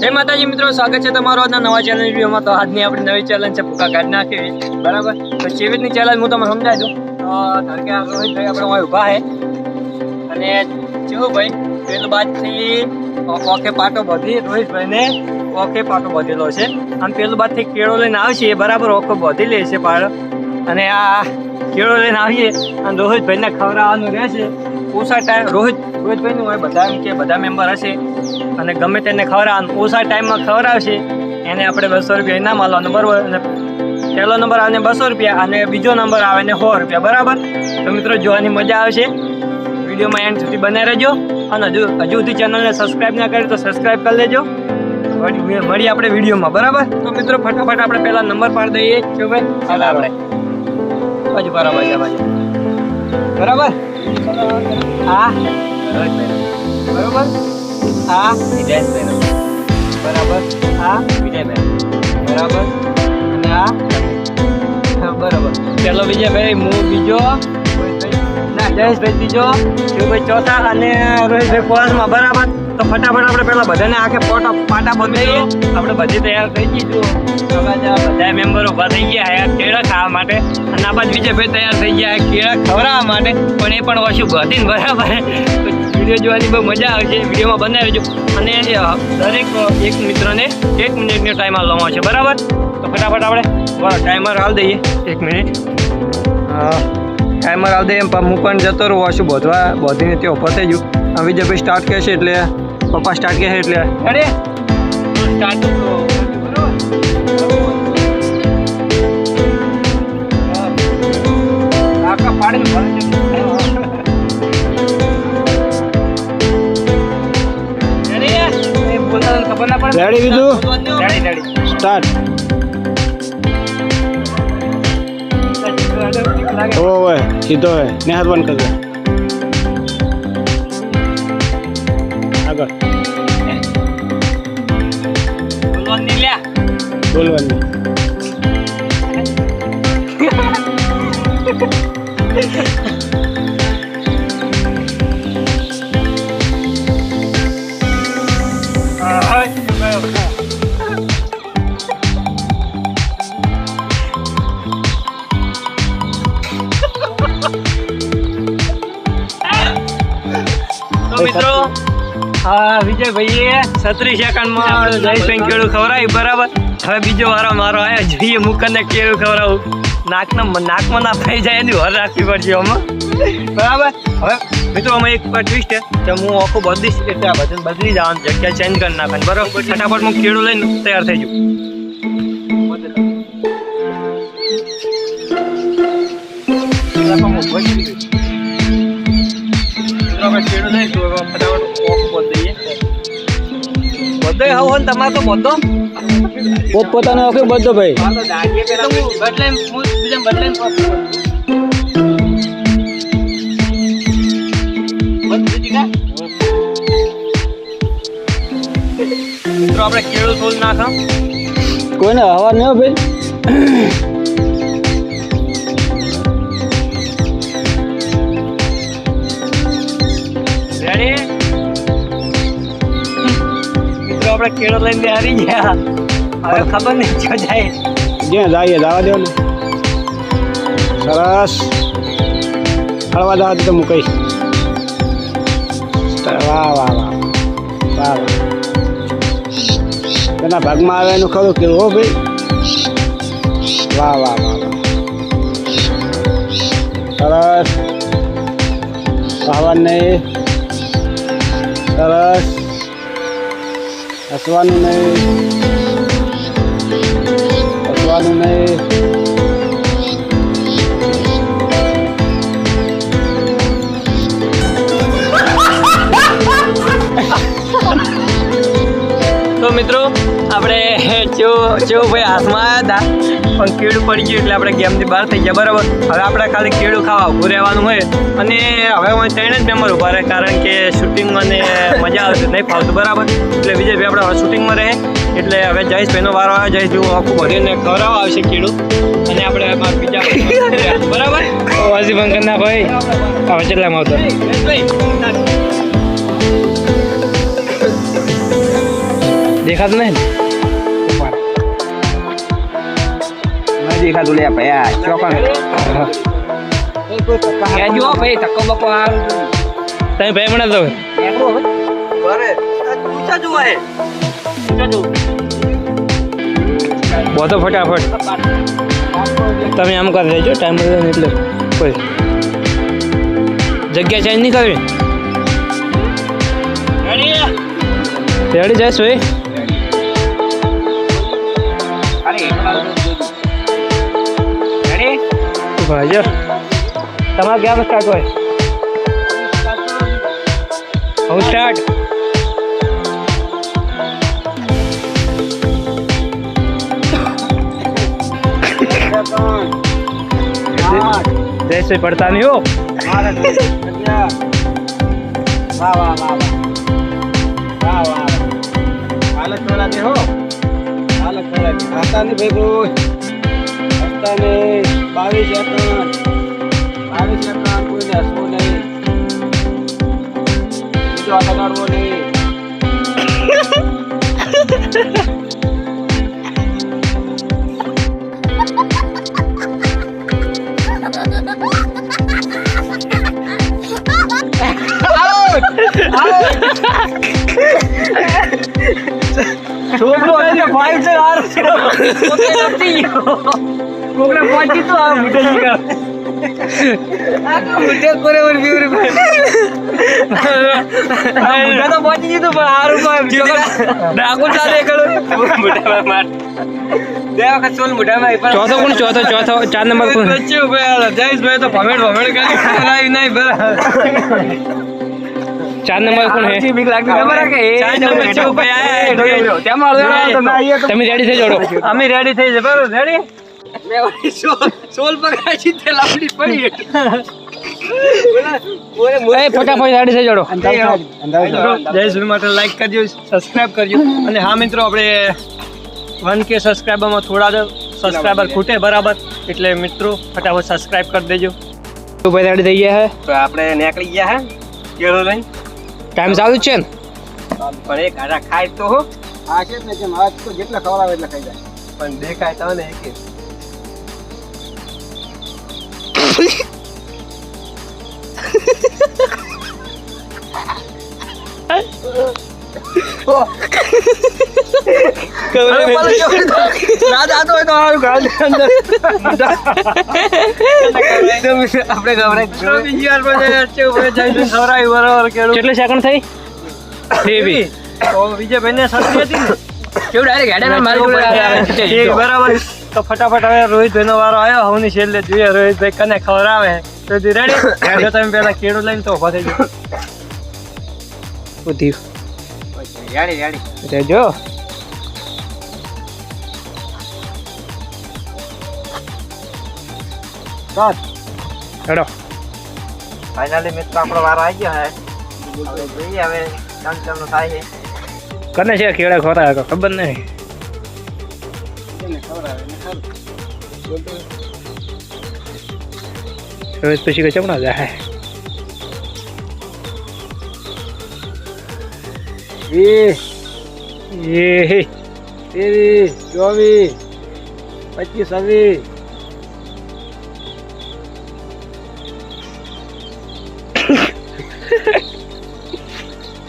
જય માતાજી મિત્રો, સ્વાગત છે તમારો આજના નવા ચેલેન્જ વિડીયોમાં. તો આજની આપણી નવી ચેલેન્જ છે ભૂકા કાઢી નાખી બરાબર? તો ચેવિતની ચેલેન્જ હું તમને સમજાવી દઉં. ધારો કે રોહિતભાઈ આપણે અહીં ઊભા છે અને જેવું ભાઈ પેલું બાદથી ઓકે પાટો બધી રોહિતભાઈને ઓકે પાટો બધેલો છે. આમ પેલું બાદથી કેળો લઈને આવશે બરાબર ઓખો બધી લે છે પાડો. અને આ કેળો લઈને આવીએ અને રોહિતભાઈને ખવડાવવાનું રહેશે. ઓછા ટાઈમ રોહિત, રોહિતભાઈનું હોય, બધા કે બધા મેમ્બર હશે. અને ગમે તેને ખવડાવવાનું ઓછા ટાઈમમાં ખવડાવશે. એને આપણે બસો રૂપિયા ઇનામ આલવાનું બરાબર? અને પહેલો નંબર આવે બસો રૂપિયા, અને બીજો નંબર આવે ને સો રૂપિયા, બરાબર? તો મિત્રો, જોવાની મજા આવશે. વિડીયોમાં એન્ડ સુધી બને રહેજો. અને હજુ હજુ સુધી ચેનલને સબસ્ક્રાઈબ ના કરી તો સબસ્ક્રાઈબ કરી લેજો. મળીએ આપણે વિડીયોમાં, બરાબર? તો મિત્રો, ફટાફટ આપણે પહેલા નંબર પાડી દઈએ. કે ભાઈ ચાલો આપણે. બાજુ બરાબર છે બરાબર? હા. બરોબર? હા. વિજયભાઈ બરાબર. હા. વિજયભાઈ બરાબર. અને હા, બરાબર. પેલો વિજયભાઈ હું બીજો. ના જયેશભાઈ ત્રીજો. શિવભાઈ ચોથા અને રોહિતભાઈ પાંચમાં બરાબર? તો ફટાફટ આપણે પેલા બધાને આખે ફોટો પાટા બંધાઈએ આપણે બધી તૈયાર થઈ ગઈ છું બધા મેમ્બરો ઊભા થઈ ગયા હે કેળા ખાવા માટે. અને આ બાજુ ભાઈ તૈયાર થઈ ગયા કેળા ખવડાવવા માટે. પણ એ પણ ઓછું બધીને બરાબર વીડિયો જોવાની બહુ મજા આવશે. વિડીયોમાં બનાવી અને દરેક એક મિત્રને એક મિનિટનો ટાઈમ આપવામાં આવશે બરાબર? તો ફટાફટ આપણે ટાઈમર હાલ દઈએ. એક મિનિટ. ટાઈમર હાલ દઈએ. હું પણ જતો રહું. છું બોધવા બોધીને તે ઊભો થઈ ગયું. વિજયભાઈ સ્ટાર્ટ કહેશે એટલે પપ્પા સ્ટાર્ટ કહેશે એટલે અરે સ્ટાર્ટ આખા પાડીને ખબર ના પડે Ready, વિજુ? રેડી રેડી સ્ટાર્ટ ઓ હોય સીધો હોય ને હાથ બંધ કરજો બોલવાનું. મિત્રો વિજયભાઈએ છત્રીસ સેકન્ડમાં જયભાઈ કેળું ખવડાવ્યું બરાબર? હવે બીજો વારો, મારો આવ્યો જોઈએ મુકને કેળું ખવડાવું? નાકના નાકમાં ના થઈ જાય એની વર રાખવી પડશે આમાં. બરાબર? હવે, મિત્રો અમે એક ટ્વિસ્ટ છે. કે હું આખું બદલીશ, એટલે આ બધું બદલી જવાનું જગ્યા ચેન્જ કરી નાખવાની. બરાબર? ફટાફટ હું કેળું લઈને તૈયાર થઈ જઉં. તો ફટાફટ ઓફ બદલીએ બધો આવો ને તમારે તો બધો પોત પોતાનો ઓકે બધો ભાઈ. બીજા મિત્રો આપણે કેળું થોડું નાખા. કોઈને હવા નહીં ભાઈ. આપણે કેળો લઈને હારી ગયા. હવે ખબર નહીં ક્યાં જાય. જ્યાં જઈએ, જવા દો ને સરસ. હળવા જવા દે તો મૂકીશ વાહ વાહ વાહ. વાહ તેના ભાગમાં આવે એનું ખરું કે હો ભાઈ? વાહ વાહ વાહ સરસ. સાવન સરસ. હસવાનું નહીં. હસવાનું નહીં. મિત્રો આપણે જો જો ભાઈ હાથમાં આવ્યા હતા પણ કેળું પડી ગયું એટલે આપણે ગેમથી બહાર થઈ ગયા બરાબર? હવે આપણે ખાલી કેળું ખાવા ઊભું રહેવાનું હોય. અને હવે હું ત્રણ જ મેમ્બર ઊભા રહે કારણ કે શૂટિંગમાં ને મજા આવશે નહીં ફાવતું બરાબર? એટલે વિજયભાઈ આપણે શૂટિંગમાં રહે. એટલે હવે જયેશભાઈનો વારો આવે જયેશ જેવું આખું ભરીને ખવડાવવા આવશે કેળું. અને આપણે બીજા બરાબર? વાસી ભંકરના ભાઈ. હવે કેટલામાં આવતો? દેખાતું નહીં ને? દેખાતું લે ભાઈ આ ચોકન. હો ભાઈ ધક્કો બક્કો હારું. તમે ભાઈ મને તો બધો ફટાફટ. તમે આમ કરી દેજો ટાઈમ એટલે કોઈ. જગ્યા ચેન્જ નહીં કરવી? રેડી જઈશ ભાઈ. ભાઈઓ તમારે ક્યાં સ્ટાર્ટ હોય હું સ્ટાર્ટ જઈશ ભાઈ પડતા નહીં હો વાહ વાહ વાહ વાહ વાહ વાહ હાલત થોડા દે હો નહીં બાવીસ સેકન્ડ બાવીસ સેકન્ડ કોઈને હસવું નહીં. બીજો હાથ અડાડવો નહીં. છોકરો ફાઈવ છે પોતે નથી કોકને પહોંચી તો આ મોટે નીકળ આ તો મોટે ઓર બીવરે આ મોટા તો પહોંચી દીધું પણ હારું કોઈ ડાકુ ચાલે કરો મોટા માર બે વખત સોલ મોટા ભાઈ ચોથો કોણ? ચોથો ચોથો ચાર નંબર કોણ? વચ્ચે ઊભા જયેશભાઈ તો ભમેડ ભમેડ કરી. કરાવી નહીં બરાબર ચાર નંબર કોણ હે? બીક લાગતી. ખબર કે ચાર નંબર છે. ભાઈ આયા તમે રેડી થઈ જોડો. અમે રેડી થઈ છે બરોબર રેડી સોલ પકડાઈ તે લાપડી પડી એ ફટાફટ રેડી થઈ જોડો. જયેશભાઈ માટે લાઈક કરજો સબસ્ક્રાઇબ કરજો. અને હા મિત્રો આપણે વન કે સબસ્ક્રાઈબરમાં થોડા સબસ્ક્રાઈબર ખૂટે બરાબર. એટલે મિત્રો ફટાફટ સબસ્ક્રાઇબ કરી દેજો. તો ભાઈ રેડી થઈ ગયા હે? તો આપણે નીકળી ગયા હે કેળો લઈને. ટાઈમ ચાલુ જ છે ને? પણ એક હારા ખાય તો હો. આ છે ને જેમ હાથ તો જેટલા ખવડાવે એટલા ખાઈ જાય. પણ દેખાય તો ને એક. કેટલી સેકન્ડ થઈ? તો વિજયભાઈ ને સસ્તી હતી કેવું ડાયરેક્ટ હેડે મારી બરાબર. તો ફટાફટ હવે રોહિતભાઈ નો વારો આવ્યો હવની છેલ્લે જોઈએ રોહિતભાઈ કને ખબર આવે તો રેડી તમે પેલા કેળું લઈને તો ઊભા થઈ જાઓ. યાડી યાડી રેજો. હેડો. ફાઇનલી મિત્રો આપણો વારો આવી ગયો હે. જોઈએ હવે કામ ચાલુ થાય છે. કને છે? કેળા ખોરા ખબર નહીં. હવે પછી કચમ ચમણા જાય વીસ એ ત્રેવીસ ચોવીસ પચીસ છવ્વીસ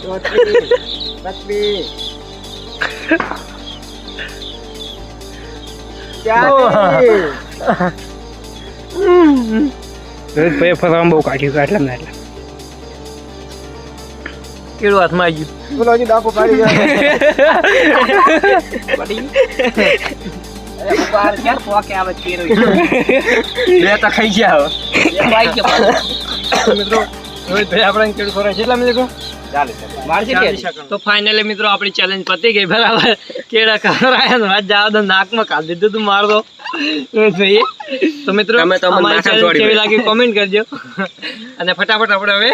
ચોત્રીસ પચીસ ચાલીસ ફરવામાં બહુ કાઢ્યું એટલે કેળું હાથમાં આવી ગયું બોલો હજી ડાકો પાડી જાય બે તો ખાઈ ગયા મિત્રો રોહિતભાઈ આપણે કેળું ખોરાક કેટલા મિનિટ તો ફાઇનલી મિત્રો આપણી ચેલેન્જ પતી ગઈ. બરાબર. કેળા ખવડાયા ને વાત જાવ નાકમાં કાઢી દીધું તું મારતો તો મિત્રો અમારી નાખા કેવી લાગી કોમેન્ટ કરજો. અને ફટાફટ આપણે હવે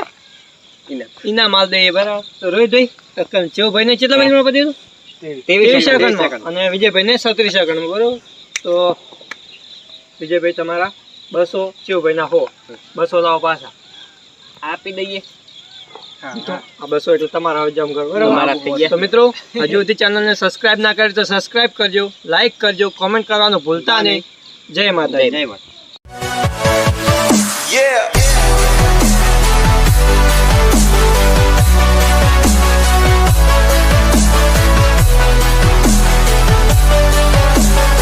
ઇનામ માલ દઈએ બરાબર તો રોહિતભાઈ ચેવભાઈ ને કેટલા મિનિટમાં પતી હતું ત્રેવીસ સેકન્ડમાં. અને વિજયભાઈ ને સત્રીસ સેકન્ડમાં બરોબર? તો વિજયભાઈ તમારા બસો ચેવભાઈ ના હો. બસો લાવો પાછા. આપી દઈએ. બસો એટલે તમારા જમ કરો ગયા. તો મિત્રો હજુ સુધી ચેનલને સબસ્ક્રાઇબ ના કરી તો સબસ્ક્રાઇબ કરજો લાઈક કરજો કોમેન્ટ કરવાનું ભૂલતા નહીં. જય માતા જય માતા Yeah.